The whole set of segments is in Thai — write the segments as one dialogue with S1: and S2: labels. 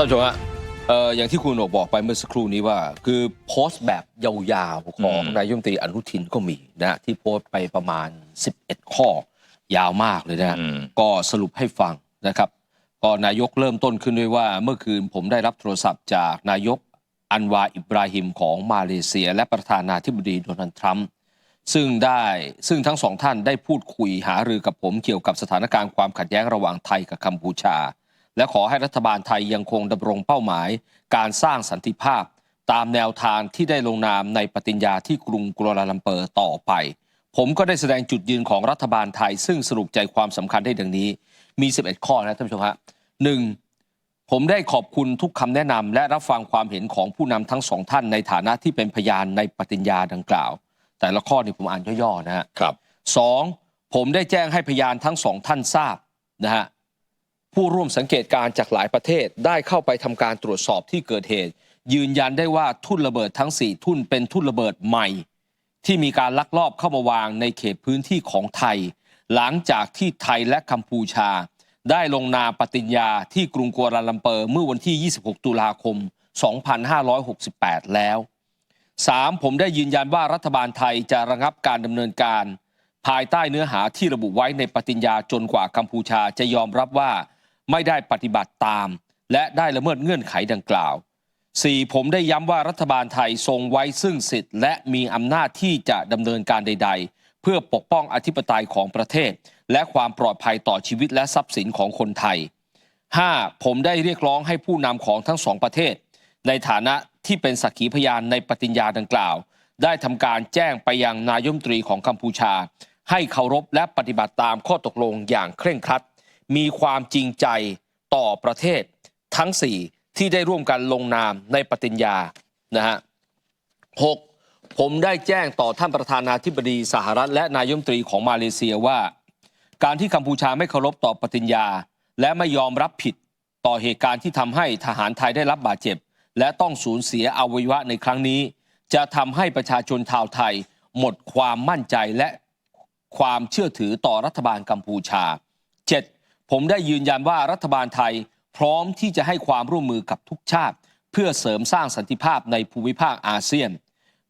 S1: ท่านผู้ชมฮะเอ่ออย่างที่คุณโหนกบอกไปเมื่อสักครู่นี้ว่า คือโพสต์แบบยาวๆ ของ
S2: อืม
S1: นายยมตรีอนุทินก็มีนะฮะที่โพสต์ไปประมาณ 11 ข้อ ยาวมากเลยนะฮะ
S2: อืม
S1: ก็สรุปให้ฟังนะครับก็นายกเริ่มต้นขึ้นด้วยว่า เมื่อคืนผมได้รับโทรศัพท์จากนายกอันวาอิบราฮิมของมาเลเซีย และประธานาธิบดีโดนัลด์ทรัมป์ซึ่งได้ซึ่งทั้งสองท่านได้พูดคุยหารือกับผมเกี่ยวกับสถานการณ์ความขัดแย้งระหว่างไทยกับกัมพูชา และขอให้รัฐบาลไทยยังคงดำรงเป้าหมาย การสร้างสันติภาพ ตามแนวทางที่ได้ลงนามในปฏิญญาที่กรุงกัวลาลัมเปอร์ต่อไป ผมก็ได้แสดงจุดยืนของรัฐบาลไทย ซึ่งสรุปใจความสำคัญได้ดังนี้ มี 11 ข้อนะท่านผู้ชมฮะหนึ่งผมได้ขอบคุณทุกคำแนะนำและรับฟังความเห็นของผู้นำทั้งสองท่านในฐานะที่เป็นพยานในปฏิญญาดังกล่าว แต่ละข้อนี่ผมอ่านย่อๆนะฮะ
S2: ครับ
S1: สองผมได้แจ้งให้พยานทั้งสองท่านทราบนะฮะ ผู้ร่วมสังเกตการณ์จากหลายประเทศได้เข้าไปทำการตรวจสอบที่เกิดเหตุ ยืนยันได้ว่าทุ่นระเบิดทั้ง 4 ทุ่นเป็นทุ่นระเบิดใหม่ ที่มีการลักลอบเข้ามาวางในเขตพื้นที่ของไทย หลังจากที่ไทยและกัมพูชา ได้ลงนามปฏิญญาที่กรุงกัวลาลัมเปอร์เมื่อวันที่ 26 ตุลาคม 2568 แล้ว 3. ผมได้ยืนยันว่ารัฐบาลไทยจะระงับการดำเนินการ ภายใต้เนื้อหาที่ระบุไว้ในปฏิญญาจนกว่ากัมพูชาจะยอมรับว่า ไม่ได้ปฏิบัติตาม และได้ละเมิดเงื่อนไขดังกล่าว 4. ผมได้ย้ำว่ารัฐบาลไทยทรงไว้ซึ่งสิทธิ์ และมีอำนาจที่จะดำเนินการใด ๆ เพื่อปกป้องอธิปไตยของประเทศ และความปลอดภัยต่อชีวิตและทรัพย์สินของคนไทย 5. ผมได้เรียกร้องให้ผู้นำของทั้งสองประเทศ ในฐานะที่เป็นสักขีพยานในปฏิญญาดังกล่าว ได้ทำการแจ้งไปยังนายมนตรีของกัมพูชา ให้เคารพและปฏิบัติตามข้อตกลงอย่างเคร่งครัด มีความจริงใจต่อประเทศทั้ง 4 ที่ได้ร่วมกันลงนามในปฏิญญานะฮะ 6. ผมได้แจ้งต่อท่านประธานาธิบดีสหรัฐ และนายมตรีของมาเลเซียว่า การที่กัมพูชาไม่เคารพต่อปฏิญญา และไม่ยอมรับผิดต่อเหตุการณ์ที่ทำให้ทหารไทยได้รับบาดเจ็บ และต้องสูญเสียอวัยวะในครั้งนี้ จะทำให้ประชาชนชาวไทย หมดความมั่นใจและความเชื่อถือต่อรัฐบาลกัมพูชา ผมได้ยืนยันว่ารัฐบาลไทยพร้อมที่จะให้ความร่วมมือกับทุกชาติ เพื่อเสริมสร้างสันติภาพในภูมิภาคอาเซียน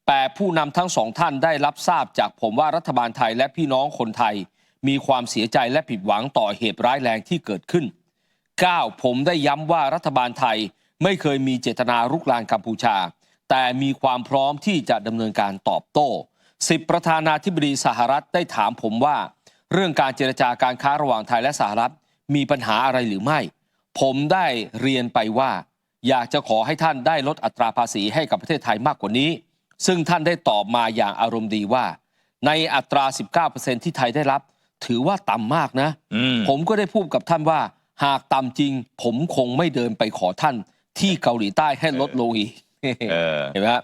S1: แต่ผู้นำทั้งสองท่านได้รับทราบจากผมว่ารัฐบาลไทยและพี่น้องคนไทย มีความเสียใจและผิดหวังต่อเหตุร้ายแรงที่เกิดขึ้น 9. ผมได้ย้ำว่ารัฐบาลไทยไม่เคยมีเจตนารุกรานกัมพูชา แต่มีความพร้อมที่จะดำเนินการตอบโต้10ประธานาธิบดีสหรัฐได้ถามผมว่า เรื่องการเจรจาการค้าระหว่างไทยและสหรัฐ มีปัญหาอะไรหรือไม่ ผมได้เรียนไปว่า อยากจะขอให้ท่านได้ลดอัตราภาษีให้กับประเทศไทยมากกว่านี้ ซึ่งท่านได้ตอบมาอย่างอารมณ์ดีว่า ในอัตรา 19%ที่ไทยได้รับ ถือว่าต่ำมากนะ
S2: อืม
S1: ผมก็ได้พูดกับท่านว่า หากต่ำจริง ผมคงไม่เดินไปขอท่านที่เกาหลีใต้ให้ลดลงอีก
S2: เออ
S1: เห็นไหมครับ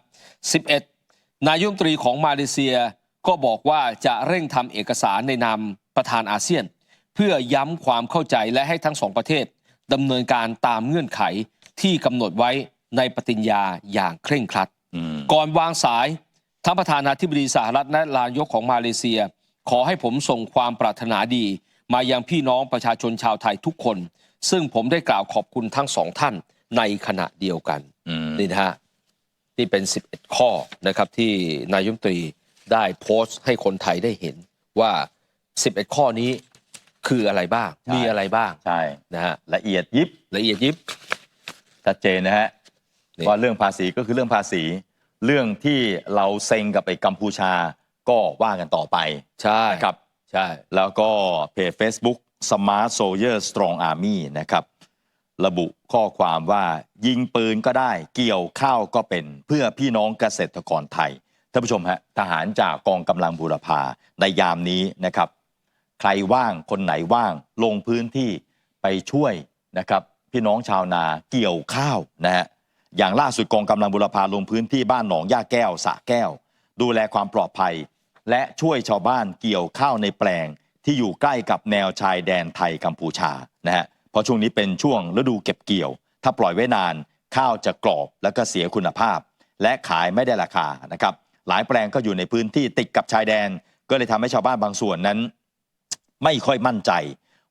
S1: 11 นายกรัฐมนตรีของมาเลเซียก็บอกว่าจะเร่งทำเอกสารในนามประธานอาเซียน เพื่อย้ำความเข้าใจและให้ทั้งสองประเทศดำเนินการตามเงื่อนไขที่กำหนดไว้ในปฏิญญาอย่างเคร่งครัด
S2: อืม
S1: ก่อนวางสายท่านประธานาธิบดีสหรัฐและนายกของมาเลเซีย ขอให้ผมส่งความปรารถนาดี มายังพี่น้องประชาชนชาวไทยทุกคน ซึ่งผมได้กล่าวขอบคุณทั้งสองท่านในขณะเดียวกัน
S2: อืม
S1: นี่นะฮะที่เป็น 11 ข้อนะครับที่นายกรัฐมนตรีได้โพสต์ให้คนไทยได้เห็นว่า 11 ข้อนี้ คืออะไรบ้าง
S2: ใช่
S1: มีอะไรบ้าง
S2: ใช่
S1: นะฮะ
S2: ละเอียดยิบ
S1: ละเอียดยิบ
S2: ชัดเจนนะฮะ
S1: นี่
S2: ว่าเรื่องภาษีก็คือเรื่องภาษี เรื่องที่เราเซ็งกับไอ้กัมพูชาก็ว่ากันต่อไป
S1: ใช่
S2: นะครับ
S1: ใช่
S2: แล้วก็เพจ Facebook Smart Soldier Strong Army นะครับ ระบุข้อความว่ายิงปืนก็ได้เกี่ยวข้าวก็เป็นเพื่อพี่น้องเกษตรกรไทยท่านผู้ชมฮะทหารจากกองกำลังบูรพาในยามนี้นะครับ ใครว่างคนไหนว่างลงพื้นที่ไปช่วยนะครับพี่น้องชาวนาเกี่ยวข้าวนะฮะอย่างล่าสุดกองกำลังบุรพาลงพื้นที่บ้านหนองย่าแก้วสะแก้ว ดูแลความปลอดภัย และช่วยชาวบ้านเกี่ยวข้าวในแปลง ที่อยู่ใกล้กับแนวชายแดนไทยกัมพูชานะฮะเพราะช่วงนี้เป็นช่วงฤดูเก็บเกี่ยว ถ้าปล่อยไว้นานข้าวจะกรอบแล้วก็เสียคุณภาพ และขายไม่ได้ราคานะครับหลายแปลงก็อยู่ในพื้นที่ติดกับชายแดน ก็เลยทำให้ชาวบ้านบางส่วนนั้น ไม่ค่อยมั่นใจ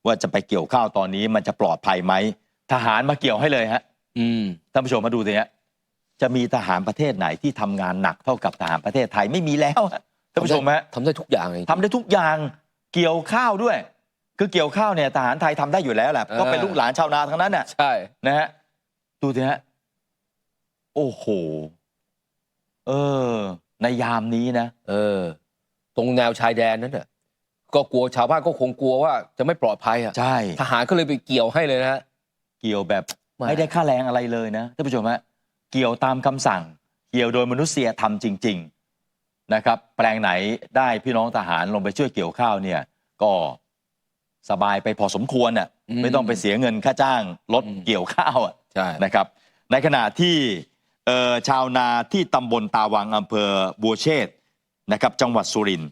S2: ว่าจะไปเกี่ยวข้าวตอนนี้มันจะปลอดภัยไหมทหารมาเกี่ยวให้เลยฮะ
S1: อืม
S2: ท่านผู้ชมมาดูสิฮะจะมีทหารประเทศไหนที่ทำงานหนักเท่ากับทหารประเทศไทยไม่มีแล้วฮะท่านผู้ชมฮะ
S1: ทำได้ทุกอย่างเลย
S2: ทำได้ทุกอย่างเกี่ยวข้าวด้วย คือเกี่ยวข้าวเนี่ยทหารไทยทำได้อยู่แล้วแหละก็เป็นลูกหลานชาวนาทั้งนั้นน่ะ
S1: ใช่
S2: นะฮะดูสิฮะโอ้โห เออ ในยามนี้นะ
S1: เออ ตรงแนวชายแดนนั้นน่ะ ก็กลัวชาวบ้านก็คงกลัวว่าจะไม่ปลอดภัยอะ
S2: ใช่
S1: ทหารก็เลยไปเกี่ยวให้เลยนะฮะ
S2: เกี่ยวแบบ
S1: ไม่
S2: ไม่ได้ค่าแรงอะไรเลยนะท่านผู้ชมฮะเกี่ยวตามคำสั่ง เกี่ยวโดยมนุษยธรรมจริง ๆนะครับ แปลงไหนได้พี่น้องทหารลงไปช่วยเกี่ยวข้าวเนี่ย ก็สบายไปพอสมควรน่ะไม่ต้องไปเสียเงินค่าจ้างรถเกี่ยวข้าวอะ
S1: ใช่
S2: นะครับ ในขณะที่เอ่อชาวนาที่ตำบลตาวังอำเภอบัวเชษฐ์นะครับ จังหวัดสุรินทร์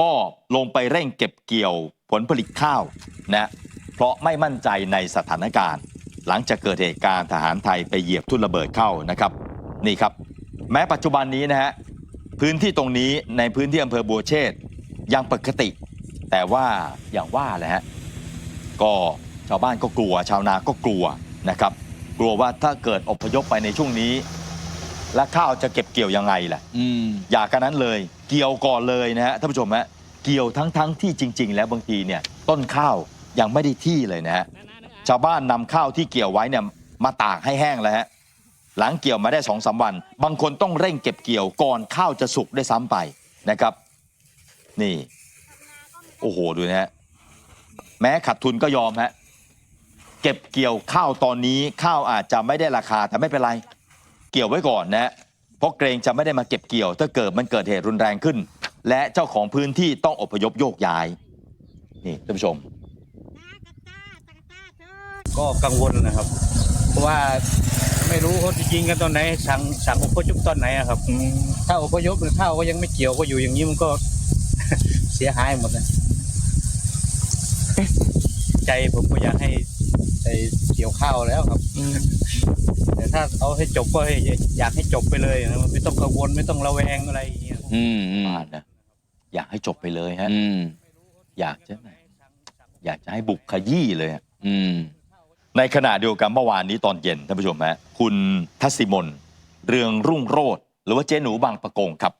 S2: ก็ลงไปเร่งเก็บเกี่ยวผลผลิตข้าวนะเพราะไม่มั่นใจในสถานการณ์ หลังจากเกิดเหตุการณ์ทหารไทยไปเหยียบทุ่นระเบิดเข้านะครับนี่ครับ แม้ปัจจุบันนี้นะฮะพื้นที่ตรงนี้ในพื้นที่อำเภอบัวเชษฐ์ยังปกติ แต่ว่าอย่างว่าแหละฮะก็ชาวบ้านก็กลัว ชาวนาก็กลัวนะครับ กลัวว่าถ้าเกิดอพยพไปในช่วงนี้ แล้วข้าวจะเก็บเกี่ยวยังไงล่ะ
S1: อืม
S2: อย่ากันนั้นเลย เกี่ยวก่อนเลยนะฮะท่านผู้ชมฮะเกี่ยวทั้งทั้งที่จริง ๆ แล้วบางทีเนี่ยต้นข้าวยังไม่ได้ที่เลยนะฮะชาวบ้านนำข้าวที่เกี่ยวไว้เนี่ยมาตากให้แห้งแล้วฮะหลังเกี่ยวมาได้สองสามวัน บางคนต้องเร่งเก็บเกี่ยวก่อนข้าวจะสุกได้ซ้ำไปนะครับ นี่ โอ้โหดูนะฮะแม้ขาดทุนก็ยอมฮะเก็บเกี่ยวข้าวตอนนี้ข้าวอาจจะไม่ได้ราคาแต่ไม่เป็นไร เกี่ยวไว้ก่อนนะฮะ เพราะเกรงจะไม่ได้มาเก็บเกี่ยว ถ้าเกิดมันเกิดเหตุรุนแรงขึ้น และเจ้าของพื้นที่ต้องอพยพโยกย้ายนี่ท่านผู้ชม
S3: ก็กังวลนะครับ เพราะว่าไม่รู้เขาจะยิงกันตอนไหนสั่งสั่งอพยพตอนไหนอะครับถ้าอพยพหรือข้าวก็ยังไม่เกี่ยวก็อยู่อย่างนี้มันก็ เสียหายหมดนะใจผมก็อยากให้ไอ้เกี่ยวข้าวแล้วครับแต่ ถ้าเอาให้จบก็ให้อยากให้จบไปเลยนะมันไม่ต้องกังวลไม่ต้องระแวงอะไรอย่างเงี้ย
S1: อืมอืม
S2: บ้านนะอยากให้จบไปเลยฮะ
S1: อืม
S2: อยากจะอยากจะให้บุกขยี้เลยฮะ
S1: อืม
S2: ในขณะเดียวกันเมื่อวานนี้ตอนเย็นท่านผู้ชมฮะคุณทัศสิมนเรืองรุ่งโรธหรือว่าเจ๊หนูบางประกงครับ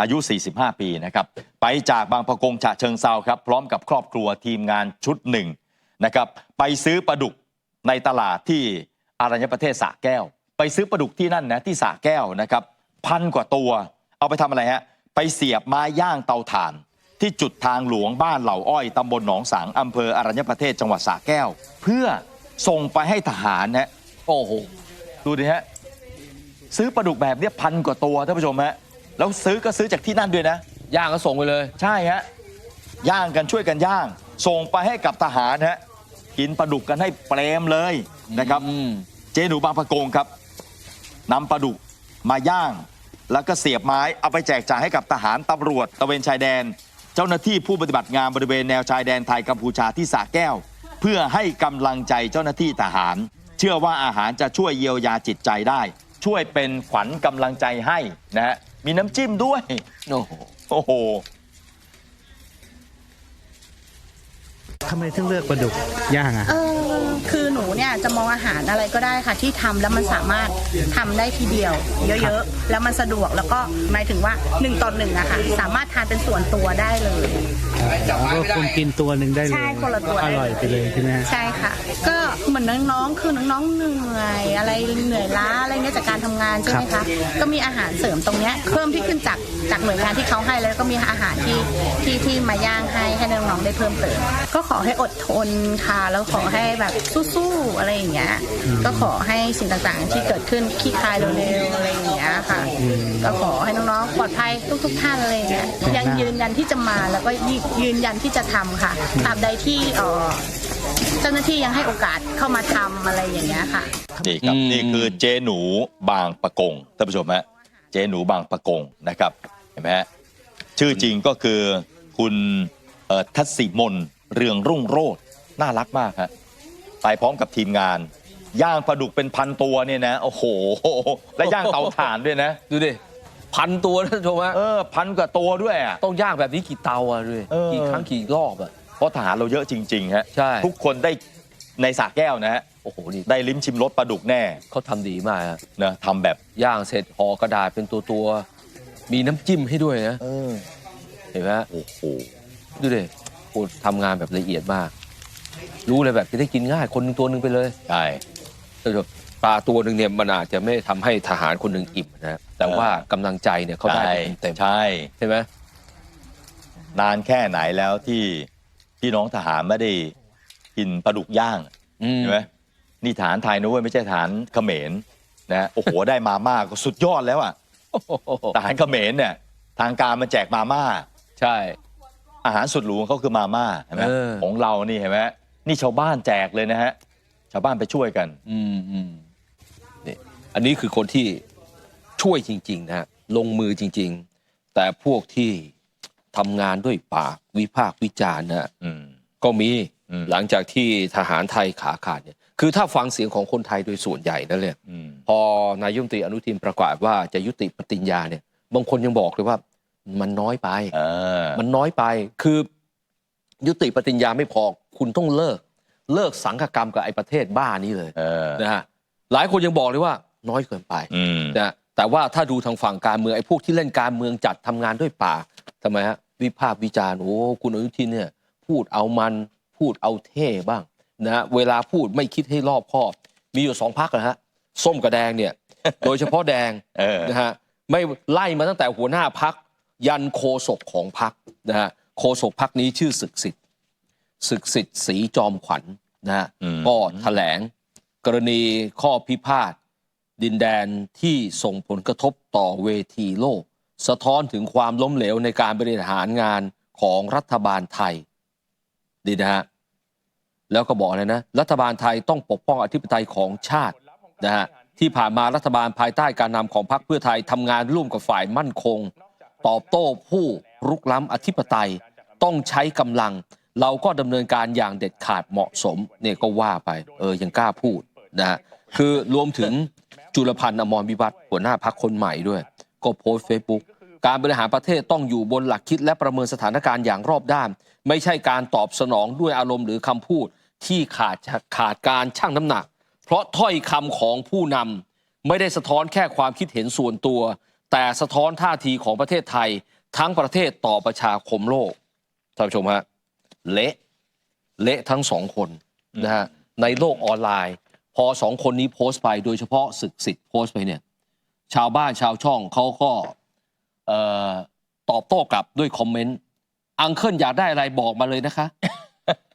S2: อายุ 45 ปีนะครับ ไปจากบางประกงฉะเชิงเซาครับ พร้อมกับครอบครัวทีมงานชุดหนึ่งนะครับ ไปซื้อปลาดุกในตลาดที่ อรัญญประเทศสระแก้ว ไปซื้อปลาดุกที่นั่นนะที่สระแก้วนะครับพันกว่าตัว เอาไปทำอะไรฮะไปเสียบไม้ย่างเตาถ่าน ที่จุดทางหลวงบ้านเหล่าอ้อยตำบลหนองสังอำเภออรัญญประเทศจังหวัดสระแก้ว เพื่อส่งไปให้ทหารนะ
S1: โอ้โห
S2: ดูดิฮะซื้อปลาดุกแบบเนี้ยพันกว่าตัวท่านผู้ชมฮะแล้วซื้อก็ซื้อจากที่นั่นด้วยนะ
S1: ย่างก็ส่งไปเลย
S2: ใช่ฮะย่างกันช่วยกันย่าง ส่งไปให้กับทหารฮะกินปลาดุกกันให้เปรมเลย นะครับ
S1: อืม
S2: เจหนูบางประกงครับนำปลาดุกมาย่าง แล้วก็เสียบไม้เอาไปแจกจ่ายให้กับทหารตำรวจตระเวนชายแดน เจ้าหน้าที่ผู้ปฏิบัติงานบริเวณแนวชายแดนไทยกัมพูชาที่สระแก้ว เพื่อให้กำลังใจเจ้าหน้าที่ทหาร เชื่อว่าอาหารจะช่วยเยียวยาจิตใจได้ ช่วยเป็นขวัญกำลังใจให้นะฮะมีน้ำจิ้มด้วย
S1: โอ้โห
S2: โอ้โห
S3: ทำไมถึงเลือกปลาดุกย่างอะ
S4: เออคือหนูเนี่ย จะมองอาหารอะไรก็ได้ค่ะ ที่ทำแล้วมันสามารถทำได้ทีเดียว เยอะๆ แล้วมันสะดวกแล้วก็หมายถึงว่า1ต่อหนึ่งอะค่ะ สามารถทานเป็นส่วนตัวได้เลย
S3: ก็คนกินตัวหนึ่งได้เลย
S4: ใช่คนละตัว
S3: อร่อยไปเลยใช่ไหมฮะ
S4: ใช่ค่ะ ก็เหมือนน้องๆ คือน้องๆ เหนื่อยอะไรเหนื่อยล้าอะไรเงี้ยจากการทำงานใช่ไหมคะ ก็มีอาหารเสริมตรงเนี้ยเพิ่มที่ขึ้นจากจากหน่วยงานที่เขาให้แล้วก็มีอาหารที่ที่ที่มาย่างให้ให้น้องๆได้เพิ่มเติม ก็ขอให้อดทนค่ะแล้วขอให้แบบสู้ๆอะไรอย่างเงี้ย ก็ขอให้สิ่งต่างๆ ที่เกิดขึ้นคลี่คลายเร็วๆอะไรอย่างเงี้ยค่ะ ก็ขอให้น้องๆปลอดภัยทุก ๆ ท่านอะไรอย่างเงี้ยยังยืนยันที่จะมาแล้วก็ยืนยันที่จะทำค่ะตราบใดที่เออเจ้าหน้าที่ยังให้โอกาสเข้ามาทำอะไรอย่างเงี้ยค่ะ
S2: นี่ครับนี่คือเจหนูบางประกงท่านผู้ชมฮะเจหนูบางประกงนะครับ เห็นไหมฮะชื่อจริงก็คือคุณเอ่อทัศสิมนเรืองรุ่งโรจน์น่ารักมากฮะไปพร้อมกับทีมงาน ย่างปลาดุกเป็นพันตัวเนี่ยนะโอ้โห และย่างเตาถ่านด้วยนะ
S1: ดูดิพันตัวนะท่านผู้ชมฮะ
S2: เออพันกว่าตัวด้วยอะ
S1: ต้องย่างแบบนี้กี่เตาอะด้วย
S2: เออ
S1: กี่ครั้งกี่รอบอะ
S2: เพราะทหารเราเยอะจริงๆฮะ
S1: ใช่
S2: ทุกคนได้ในสระแก้วนะฮะ
S1: โอ้โหนี่
S2: ได้ลิ้มชิมรสปลาดุกแน่
S1: เขาทำดีมากฮะ
S2: นะทำแบบ
S1: ย่างเสร็จห่อกระดาษเป็นตัวตัวๆ มีน้ำจิ้มให้ด้วยนะ
S2: เออ
S1: เห็นไหมฮะ
S2: โอ้โห
S1: ดูดิโอ้ทำงานแบบละเอียดมาก รู้เลยแบบจะได้กินง่าย คนหนึ่งตัวหนึ่งไปเลย
S2: ใช่
S1: แต่แบบปลาตัวหนึ่งเนี่ยมันอาจจะไม่ทำให้ทหารคนหนึ่งอิ่มนะแต่ว่ากำลังใจเนี่ยเขาได้
S2: ใช่
S1: เต็มๆ
S2: ใช่
S1: ใช่ไหม
S2: นานแค่ไหนแล้วที่พี่น้องทหารไม่ได้กินปลาดุกย่าง
S1: อืม
S2: ใช่ไหมนี่ฐานไทยนะเว้ยไม่ใช่ฐานเขมรนะโอ้โห ได้มาม่าก็สุดยอดแล้วอะ
S1: โอ้โห
S2: ทหารเขมรเนี่ยทางการมันแจกมาม่า
S1: ใช่
S2: อาหารสุดหรูของเขาคือมาม่าเห็นไหม
S1: เออ
S2: ของเรานี่เห็นไหมนี่ชาวบ้านแจกเลยนะฮะ ชาวบ้านไปช่วยกัน
S1: อืมอืมนี่อันนี้คือคนที่ช่วยจริง ๆ นะฮะลงมือจริง ๆ แต่พวกที่ทำงานด้วยปากวิพากษ์วิจารณ์นะฮะ
S2: อืม
S1: ก็มี
S2: อืม
S1: หลังจากที่ทหารไทยขาขาดเนี่ย คือถ้าฟังเสียงของคนไทยโดยส่วนใหญ่นั่นเลย
S2: อืม
S1: พอนายกรัฐมนตรีอนุทินประกาศว่าจะยุติปฏิญญาเนี่ย บางคนยังบอกเลยว่ามันน้อยไป
S2: เออ
S1: มันน้อยไปคือยุติปฏิญญาไม่พอคุณต้องเลิก เลิกสังฆกรรมกับไอ้ประเทศบ้านี้เลย
S2: เออ
S1: นะฮะหลายคนยังบอกเลยว่าน้อยเกินไป
S2: อืม
S1: นะแต่ว่าถ้าดูทางฝั่งการเมืองไอ้พวกที่เล่นการเมืองจัดทำงานด้วยปากทำไมฮะวิพากษ์วิจารณ์โอ้คุณอนุทินเนี่ย พูดเอามันพูดเอาเท่บ้าง นะฮะเวลาพูดไม่คิดให้รอบคอบ มีอยู่สองพักนะฮะส้มกับแดงเนี่ย โดยเฉพาะแดง
S2: เออ
S1: นะฮะไม่ไล่มาตั้งแต่หัวหน้าพัก ยันโคศกของพักนะฮะโคศกพักนี้ชื่อศึกสิทธิ์ศึกสิทธิ์สีจอมขวัญนะฮะ
S2: อืม
S1: ก็แถลง กรณีข้อพิพาทดินแดนที่ส่งผลกระทบต่อเวทีโลก สะท้อนถึงความล้มเหลวในการบริหารงานของรัฐบาลไทยดีนะฮะ แล้วก็บอกเลยนะ รัฐบาลไทยต้องปกป้องอธิปไตยของชาตินะฮะที่ผ่านมารัฐบาลภายใต้การนำของพรรคเพื่อไทยทำงานร่วมกับฝ่ายมั่นคง ตอบโต้ผู้รุกล้ำอธิปไตย ต้องใช้กำลัง เราก็ดำเนินการอย่างเด็ดขาดเหมาะสมเนี่ยก็ว่าไป เออยังกล้าพูดนะฮะคือรวมถึงจุลพันธ์อมรวิวัฒน์หัวหน้าพักคนใหม่ด้วย ก็โพสต์เฟซบุ๊กการบริหารประเทศต้องอยู่บนหลักคิดและประเมินสถานการณ์อย่างรอบด้าน ไม่ใช่การตอบสนองด้วยอารมณ์หรือคำพูด ที่ขาดขาดการชั่งน้ำหนัก เพราะถ้อยคำของผู้นำไม่ได้สะท้อนแค่ความคิดเห็นส่วนตัว แต่สะท้อนท่าทีของประเทศไทย ทั้งประเทศต่อประชาคมโลกท่านผู้ชมฮะเละเละทั้งสองคนนะฮะในโลกออนไลน์ พอสองคนนี้โพสต์ไปโดยเฉพาะศึกสิทธิ์โพสต์ไปเนี่ยชาวบ้านชาวช่องเขาก็ตอบโต้กลับด้วยคอมเมนต์อังเคิลอยากได้อะไรบอกมาเลยนะคะ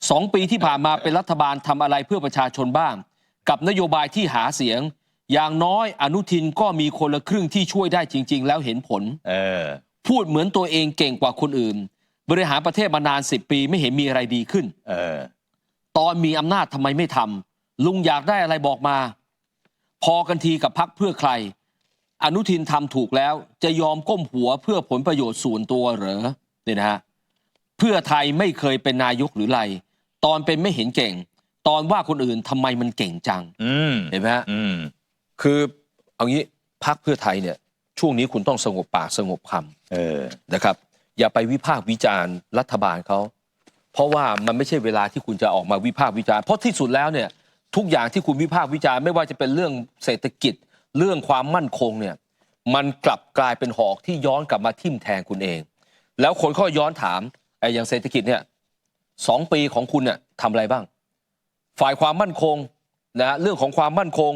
S1: สองปีที่ผ่านมาเป็นรัฐบาลทำอะไรเพื่อประชาชนบ้าง กับนโยบายที่หาเสียง อย่างน้อยอนุทินก็มีคนละครึ่งที่ช่วยได้จริง ๆ แล้วเห็นผล
S2: เออ
S1: พูดเหมือนตัวเองเก่งกว่าคนอื่น บริหารประเทศมานานสิบปีไม่เห็นมีอะไรดีขึ้น
S2: เออ
S1: ตอนมีอำนาจทำไมไม่ทำลุงอยากได้อะไรบอกมา พอกันทีกับพักเพื่อใคร อนุทินทำถูกแล้วจะยอมก้มหัวเพื่อผลประโยชน์ส่วนตัวเหรอเนี่ยนะฮะ เพื่อไทยไม่เคยเป็นนายกหรือไร ตอนเป็นไม่เห็นเก่ง ตอนว่าคนอื่นทำไมมันเก่งจัง
S2: อืม
S1: เห็นไหมฮะ
S2: อืม
S1: คือเอางี้พักเพื่อไทยเนี่ย ช่วงนี้คุณต้องสงบปากสงบคำ
S2: เออ
S1: นะครับ อย่าไปวิพากษ์วิจารณ์รัฐบาลเขาเพราะว่ามันไม่ใช่เวลาที่คุณจะออกมาวิพากษ์วิจารณ์เพราะที่สุดแล้วเนี่ย ทุกอย่างที่คุณวิพากษ์วิจารณ์ไม่ว่าจะเป็นเรื่องเศรษฐกิจ เรื่องความมั่นคงเนี่ย มันกลับกลายเป็นหอกที่ย้อนกลับมาทิ่มแทงคุณเอง แล้วคนก็ย้อนถาม ไอ้อย่างเศรษฐกิจเนี่ยสองปีของคุณเนี่ยทำอะไรบ้าง ฝ่ายความมั่นคงนะเรื่องของความมั่นคง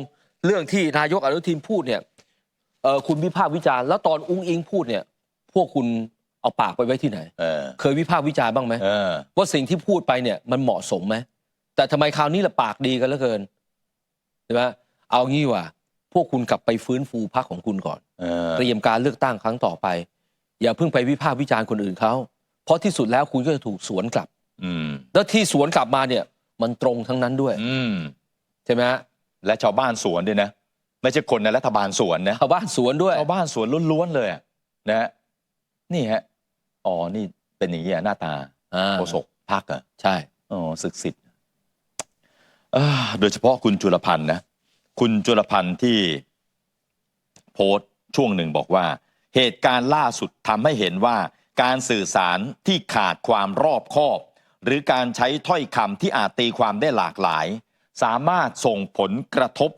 S1: เรื่องที่นายกอนุทินพูดเนี่ยเออคุณวิพากษ์วิจารณ์แล้วตอนอุ้งอิงพูดเนี่ย พวกคุณเอาปากไปไว้ที่ไหน
S2: เออ
S1: เคยวิพากษ์วิจารณ์บ้างไหม
S2: เออ
S1: ว่าสิ่งที่พูดไปเนี่ยมันเหมาะสมไหมแต่ทำไมคราวนี้ละปากดีกันเหลือเกินใช่ไหมเอางี้ว่ะพวกคุณกลับไปฟื้นฟูพรรคของคุณก่อน
S2: เออ
S1: เตรียมการเลือกตั้งครั้งต่อไป อย่าเพิ่งไปวิพากษ์วิจารณ์คนอื่นเขา เพราะที่สุดแล้วคุณก็จะถูกสวนกลับ
S2: อืม
S1: แล้วที่สวนกลับมาเนี่ย มันตรงทั้งนั้นด้วย
S2: อืม
S1: ใช่ไหมฮะ
S2: และชาวบ้านสวนด้วยนะ ไม่ใช่คนในรัฐบาลสวนนะ
S1: ชาวบ้านสวนด้วย
S2: ชาวบ้านสวนล้วนๆเลยอะนะฮะนี่ฮะอ๋อนี่เป็นอย่างนี้อะหน้าตา
S1: อ่า
S2: โฆษกพักอะ
S1: ใช่
S2: อ๋อศึกสิทธิ์เอ้อโดยเฉพาะคุณจุลพันธ์นะ คุณจุลพันธ์ที่โพสต์ช่วงหนึ่งบอกว่า เหตุการณ์ล่าสุดทำให้เห็นว่า การสื่อสารที่ขาดความรอบคอบ หรือการใช้ถ้อยคำที่อาจตีความได้หลากหลาย สามารถส่งผลกระทบ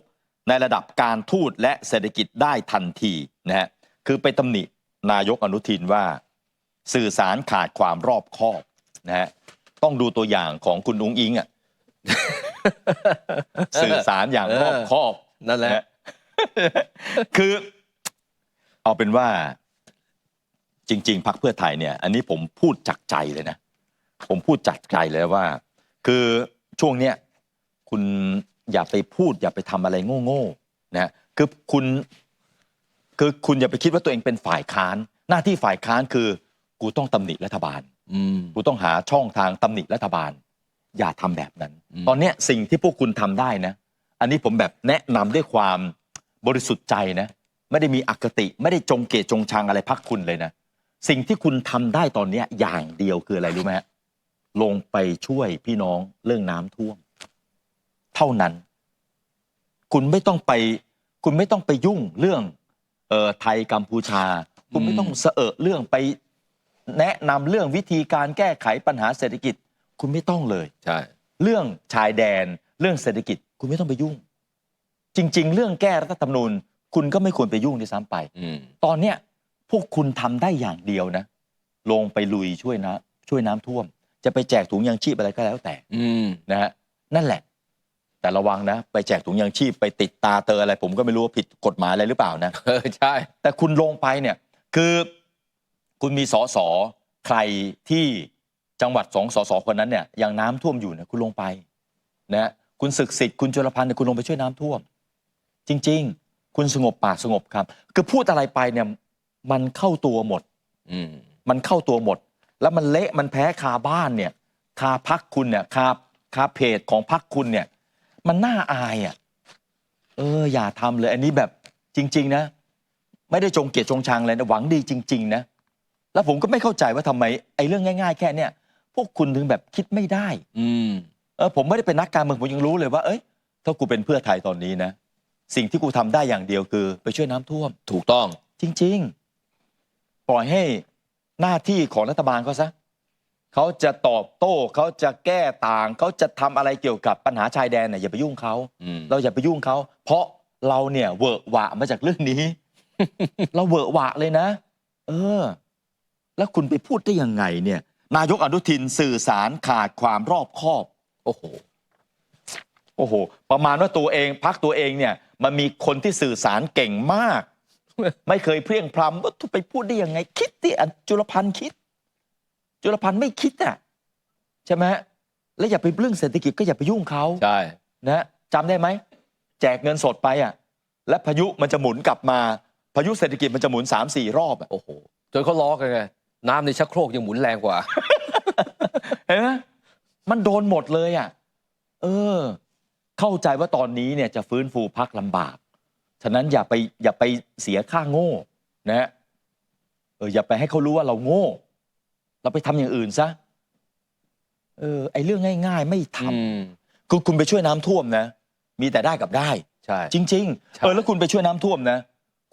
S2: ในระดับการทูตและเศรษฐกิจได้ทันทีนะฮะคือไปตำหนินายกอนุทินว่า สื่อสารขาดความรอบคอบนะฮะต้องดูตัวอย่างของคุณอุ้งอิงอะสื่อสารอย่างรอบคอบ
S1: นั่นแหละ
S2: นะคือ เอาเป็นว่า จริง ๆพักเพื่อไทยเนี่ยอันนี้ผมพูดจากใจเลยนะ ผมพูดจากใจเลยว่า คือช่วงเนี้ยคุณอย่าไปพูดอย่าไปทำอะไรโง่ๆนะคือคุณคือคุณอย่าไปคิดว่าตัวเองเป็นฝ่ายค้าน หน้าที่ฝ่ายค้านคือ กูต้องตำหนิรัฐบาล
S1: อืม
S2: กูต้องหาช่องทางตำหนิรัฐบาล อย่าทำแบบนั้น
S1: อืม
S2: ตอนเนี้ยสิ่งที่พวกคุณทำได้นะ อันนี้ผมแบบแนะนำด้วยความบริสุทธิ์ใจนะ ไม่ได้มีอคติ ไม่ได้จงเกตจงชังอะไรพักคุณเลยนะ สิ่งที่คุณทำได้ตอนเนี้ยอย่างเดียวคืออะไรรู้ไหมฮะลงไปช่วยพี่น้องเรื่องน้ำท่วม เท่านั้น คุณไม่ต้องไป คุณไม่ต้องไปยุ่งเรื่องเอ่อไทยกัมพูชา คุณไม่ต้องเสอะเรื่องไป แนะนำเรื่องวิธีการแก้ไขปัญหาเศรษฐกิจ คุณไม่ต้องเลย
S1: ใช่
S2: เรื่องชายแดนเรื่องเศรษฐกิจ คุณไม่ต้องไปยุ่ง จริง ๆ เรื่องแก้รัฐธรรมนูญ คุณก็ไม่ควรไปยุ่งด้วยซ้ำไป
S1: อืม
S2: ตอนเนี้ย พวกคุณทำได้อย่างเดียวนะ ลงไปลุยช่วยนะช่วยน้ำท่วม จะไปแจกถุงยางชีพอะไรก็แล้วแต่
S1: อืม
S2: นะฮะนั่นแหละ แต่ระวังนะ ไปแจกถุงยางชีพไปติดตาเตออะไร ผมก็ไม่รู้ว่าผิดกฎหมายอะไรหรือเปล่านะ
S1: เออใช่
S2: แต่คุณลงไปเนี่ยคือคุณมีสอสอใครที่จังหวัดสองสอสอคนนั้นเนี่ยยังน้ำท่วมอยู่เนี่ยคุณลงไปนะคุณศึกสิทธิ์คุณจุลพันธ์เนี่ยคุณลงไปช่วยน้ำท่วม จริง ๆ คุณสงบปากสงบคำคือพูดอะไรไปเนี่ย มันเข้าตัวหมด
S1: อืม
S2: มันเข้าตัวหมด แล้วมันเละมันแพ้คาบ้านเนี่ย คาพักคุณเนี่ยคาคาเพจของพักคุณเนี่ย มันน่าอายอะเออ อย่าทำเลย อันนี้แบบจริง ๆ นะ ไม่ได้จงเกลียดจงชังเลยนะหวังดีจริง ๆ นะ แล้วผมก็ไม่เข้าใจว่าทำไมไอ้เรื่องง่าย ๆ แค่เนี้ยพวกคุณถึงแบบคิดไม่ได้
S1: อืม
S2: เออผมไม่ได้เป็นนักการเมืองผมยังรู้เลยว่า เอ้ยถ้ากูเป็นเพื่อไทยตอนนี้นะ สิ่งที่กูทำได้อย่างเดียวคือ ไปช่วยน้ำท่วม
S1: ถูกต้อง
S2: จริง ๆ ปล่อยให้หน้าที่ของรัฐบาลเขาซะเขาจะตอบโต้เขาจะแก้ต่างเขาจะทำอะไรเกี่ยวกับปัญหาชายแดนเนี่ยอย่าไปยุ่งเขา
S1: อืม
S2: เราอย่าไปยุ่งเขาเพราะเราเนี่ยเวอะหวะมาจากเรื่องนี้ เราเวอะหวะเลยนะ เออ แล้วคุณไปพูดได้ยังไงเนี่ย นายกอนุทินสื่อสารขาดความรอบคอบ
S1: โอ้โห
S2: โอ้โห ประมาณว่าตัวเองพักตัวเองเนี่ย มันมีคนที่สื่อสารเก่งมาก ไม่เคยเพลียงพล้ำว่าทุไปพูดได้ยังไง คิดดิอะจุลพันธ์คิด จุลพันธ์ไม่คิดอะใช่ไหมแล้วอย่าไปเรื่องเศรษฐกิจก็อย่าไปยุ่งเขา
S1: ใช่
S2: นะจำได้ไหมแจกเงินสดไปอะ และพายุมันจะหมุนกลับมาพายุเศรษฐกิจมันจะหมุน3ามสี่รอบอะ
S1: โอ้โหจนเขาล้อกันไงน้ำในชักโครกยังหมุนแรงกว่า
S2: เห็นไหมมันโดนหมดเลยอะ เออ เข้าใจว่าตอนนี้เนี่ยจะฟื้นฟูพักลำบาก ฉะนั้นอย่าไปอย่าไปเสียค่าโง่นะฮะเอออย่าไปให้เขารู้ว่าเราโง่ เราไปทำอย่างอื่นซะเออไอเรื่องง่าย ๆ ไม่ทำ
S1: อืม
S2: คุณคุณไปช่วยน้ำท่วมนะ มีแต่ได้กับได้
S1: ใช่
S2: จริง
S1: ใช่
S2: ๆเออแล้วคุณไปช่วยน้ำท่วมนะ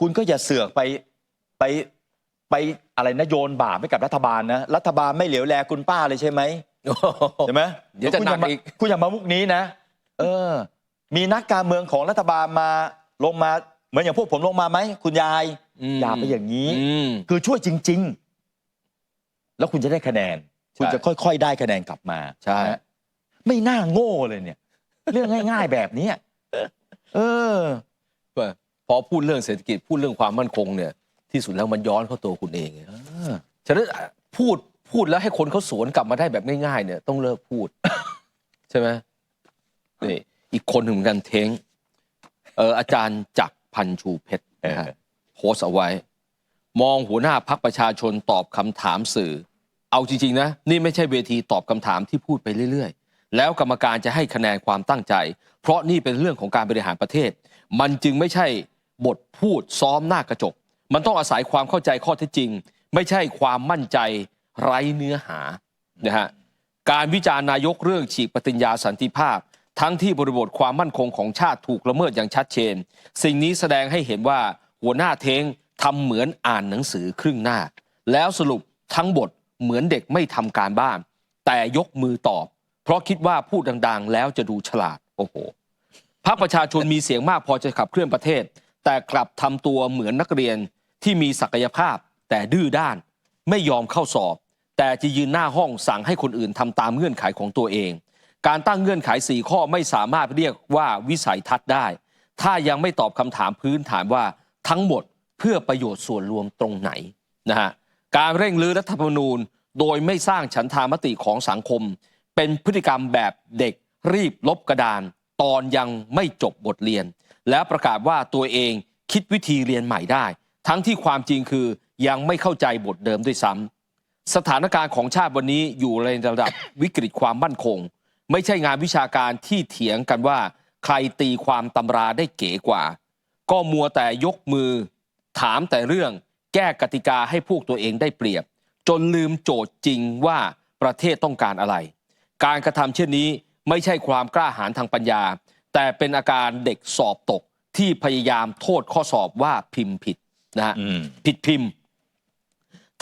S2: คุณก็อย่าเสือกไปไปไปอะไรนะโยนบาปให้กับรัฐบาลนะ รัฐบาลไม่เหลียวแลคุณป้าเลยใช่ไหม
S1: โอ้โห
S2: ใช่ไหม
S1: เดี๋ยวจะ
S2: คุณ
S1: หนัก
S2: มา
S1: อีก
S2: คุณอย่ามามุกนี้นะ เออ มีนักการเมืองของรัฐบาลมา ลงมาเหมือนอย่างพวกผมลงมาไหมคุณยาย
S1: ม
S2: อย่าไปอย่างนี้
S1: อืม
S2: คือช่วยจริง ๆ แล้วคุณจะได้คะแนน คุณ
S1: ใช่
S2: จะค่อย ๆ ได้คะแนนกลับมา
S1: ใช่
S2: นะไม่น่าโง่เลยเนี่ย เรื่องง่าย ๆ แบบเนี้ยเออ
S1: พอพูดเรื่องเศรษฐกิจพูดเรื่องความมั่นคงเนี่ย ที่สุดแล้วมันย้อนเข้าตัวคุณเองไง
S2: เออ
S1: ฉะนั้นพูดพูดแล้วให้คนเขาสวนกลับมาได้แบบง่ายๆเนี่ย ต้องเลิกพูด ใช่ไหมนี่อีกคนหนึ่งเหมือนกันเท้ง เอออาจารย์จักรพันชูเพชรนะฮะโพสต์เอาไว้ มองหัวหน้าพักประชาชนตอบคำถามสื่อ เอาจริง ๆ นะ นี่ไม่ใช่เวทีตอบคำถามที่พูดไปเรื่อย ๆ แล้วกรรมการจะให้คะแนนความตั้งใจ เพราะนี่เป็นเรื่องของการบริหารประเทศ มันจึงไม่ใช่บทพูดซ้อมหน้ากระจก มันต้องอาศัยความเข้าใจข้อเท็จจริง ไม่ใช่ความมั่นใจไร้เนื้อหานะฮะการวิจารณ์นายกเรื่องฉีกปฏิญญาสันติภาพ ทั้งที่บริบทความมั่นคงของชาติถูกละเมิดอย่างชัดเจน สิ่งนี้แสดงให้เห็นว่าหัวหน้าเทงทำเหมือนอ่านหนังสือครึ่งหน้า แล้วสรุปทั้งบทเหมือนเด็กไม่ทำการบ้าน แต่ยกมือตอบ เพราะคิดว่าพูดดัง ๆ แล้วจะดูฉลาดโอ้โหพรรคประชาชนมีเสียงมากพอจะขับเคลื่อนประเทศ แต่กลับทำตัวเหมือนนักเรียนที่มีศักยภาพ แต่ดื้อด้าน ไม่ยอมเข้าสอบ แต่จะยืนหน้าห้องสั่งให้คนอื่นทำตามเงื่อนไขของตัวเอง การตั้งเงื่อนไข 4 ข้อไม่สามารถเรียกว่าวิสัยทัศน์ได้ ถ้ายังไม่ตอบคำถามพื้นฐานว่าทั้งหมดเพื่อประโยชน์ส่วนรวมตรงไหนนะฮะการเร่งรื้อรัฐธรรมนูญ โดยไม่สร้างฉันทามติของสังคม เป็นพฤติกรรมแบบเด็กรีบลบกระดาน ตอนยังไม่จบบทเรียน แล้วประกาศว่าตัวเองคิดวิธีเรียนใหม่ได้ ทั้งที่ความจริงคือยังไม่เข้าใจบทเดิมด้วยซ้ำสถานการณ์ของชาติวันนี้อยู่ในระดับวิกฤตความมั่นคง ไม่ใช่งานวิชาการที่เถียงกันว่า ใครตีความตำราได้เก๋กว่า ก็มัวแต่ยกมือ ถามแต่เรื่องแก้กติกาให้พวกตัวเองได้เปรียบ จนลืมโจทย์จริงว่าประเทศต้องการอะไร การกระทำเช่นนี้ไม่ใช่ความกล้าหาญทางปัญญา แต่เป็นอาการเด็กสอบตกที่พยายามโทษข้อสอบว่าพิมพ์ผิดนะฮะ
S2: อืม
S1: ผิดพิมพ์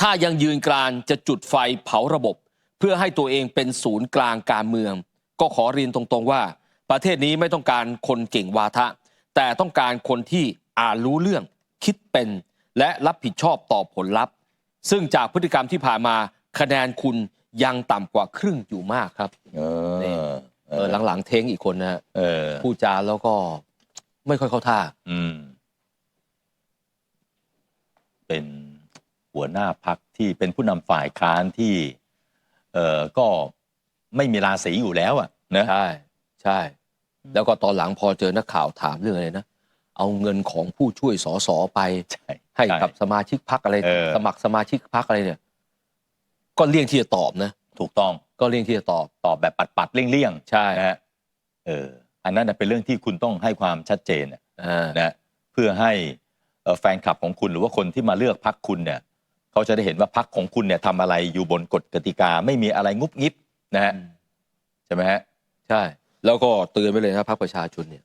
S1: ถ้ายังยืนกรานจะจุดไฟเผาระบบ เพื่อให้ตัวเองเป็นศูนย์กลางการเมือง ก็ขอเรียนตรงๆว่า ประเทศนี้ไม่ต้องการคนเก่งวาทะ แต่ต้องการคนที่อ่านรู้เรื่อง คิดเป็น และรับผิดชอบต่อผลลัพธ์ ซึ่งจากพฤติกรรมที่ผ่านมาคะแนนคุณยังต่ำกว่าครึ่งอยู่มากครับ
S2: เอ
S1: นี่
S2: อ
S1: เออหลังๆเท้งอีกคนนะฮะ
S2: เออ
S1: พูดจาแล้วก็ไม่ค่อยเข้าท่า
S2: อืม เป็นหัวหน้าพักที่เป็นผู้นำฝ่ายค้านที่ เออก็ ไม่มีราศีอยู่แล้วอะนะ
S1: ใช่ใช่ แล้วก็ตอนหลังพอเจอนักข่าวถามเรื่องอะไรนะ เอาเงินของผู้ช่วยสอสอไป
S2: ใช่
S1: ให้
S2: ช่
S1: กับสมาชิกพักอะไร
S2: เออ
S1: สมัครสมาชิกพักอะไรเนี่ย ก็เลี่ยงที่จะตอบนะ
S2: ถูกต้อง
S1: ก็เลี่ยงที่จะตอบ
S2: ตอบแบบปัดๆเลี่ยงๆ
S1: ใช่
S2: นะฮะเอออันนั้นนะเป็นเรื่องที่คุณต้องให้ความชัดเจนน่ะ
S1: อ่า
S2: นะเพื่อให้เอ่อแฟนคลับของคุณหรือว่าคนที่มาเลือกพักคุณเนี่ยเขาจะได้เห็นว่าพักของคุณเนี่ยทำอะไรอยู่บนกฎกติกา ไม่มีอะไรงุบงิบ นะฮะใช่ไหมฮะ
S1: ใช่ แล้วก็เตือนไปเลยนะพรรคประชาชนเนี่ย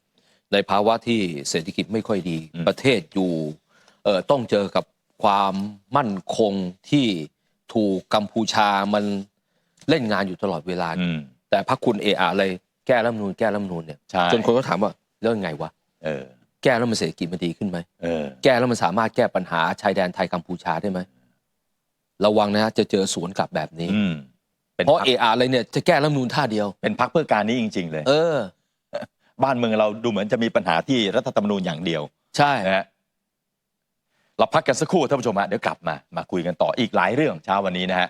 S1: ในภาวะที่เศรษฐกิจไม่ค่อยดี
S2: อืม
S1: ประเทศอยู่เอ่อต้องเจอกับความมั่นคงที่ถูกกัมพูชามันเล่นงานอยู่ตลอดเวลา
S2: อืม
S1: แต่พรรคคุณเออะอะไรแก้รัฐธรรมนูนแก้รัฐธรรมนูนเนี่ย
S2: ใช่
S1: จนคนก็ถามว่าแล้วยังไงวะ
S2: เออ
S1: แก้แล้วมันเศรษฐกิจมันดีขึ้นไหม
S2: เออ
S1: แก้แล้วมันสามารถแก้ปัญหาชายแดนไทยกัมพูชาได้ไหม ระวังนะฮะจะเจอสวนกลับแบบนี้
S2: อืม เป็น
S1: เพราะ
S2: พรร
S1: เอ
S2: ค
S1: อะอะไรเนี่ยจะแก้รัฐธรรมนูนท่าเดียว
S2: เป็นพักเพื่อการนี้จริง ๆ เลย
S1: เออ
S2: บ้านเมืองเราดูเหมือนจะมีปัญหาที่รัฐธรรมนูญอย่างเดียว
S1: ใช่
S2: นะฮะเราพักกันสักครู่ท่านผู้ชมฮะเดี๋ยวกลับมา มาคุยกันต่ออีกหลายเรื่องเช้าวันนี้นะฮะ